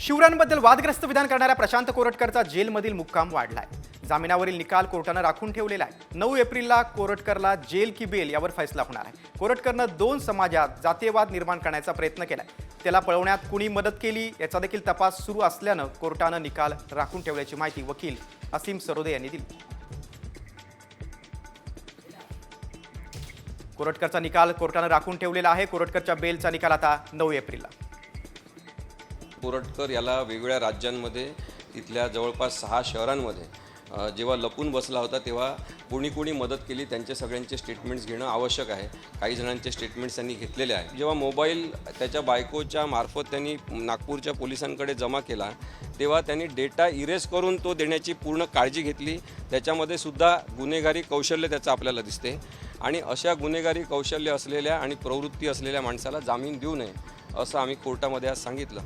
शिवरायांबद्दल वादग्रस्त विधान करणाऱ्या प्रशांत कोरटकरचा जेलमधील मुक्काम वाढलाय. जामिनावरील निकाल कोर्टानं राखून ठेवलेला आहे. नऊ एप्रिलला कोरटकरला जेल की बेल यावर फैसला होणार आहे. कोरटकरनं दोन समाजात जातीयवाद निर्माण करण्याचा प्रयत्न केलाय. त्याला पळवण्यात कुणी मदत केली याचा देखील तपास सुरू असल्यानं कोर्टानं निकाल राखून ठेवल्याची माहिती वकील असीम सरोदे यांनी दिली. कोरटकरचा निकाल कोर्टानं राखून ठेवलेला आहे. कोरटकरच्या बेलचा निकाल आता नऊ एप्रिलला. कोरटकर याला वेगवेगळ्या राज्यांमध्ये इथल्या जवळपास सहा शहरांमध्ये जेव्हा लपून बसला होता तेव्हा कोणी कोणी मदत केली त्यांचे सगळ्यांचे स्टेटमेंट्स घेणं आवश्यक आहे. काही जणांचे स्टेटमेंट्स त्यांनी घेतलेले आहे. जेव्हा मोबाईल त्याच्या बायकोच्या मार्फत त्यांनी नागपूरच्या पोलिसांकडे जमा केला तेव्हा त्यांनी डेटा इरेज करून तो देण्याची पूर्ण काळजी घेतली. त्याच्यामध्ये सुद्धा गुन्हेगारी कौशल्य त्याचं आपल्याला दिसते. आणि अशा गुन्हेगारी कौशल्य असलेल्या आणि प्रवृत्ती असलेल्या माणसाला जामीन देऊ नये असं आम्ही कोर्टामध्ये आज सांगितलं.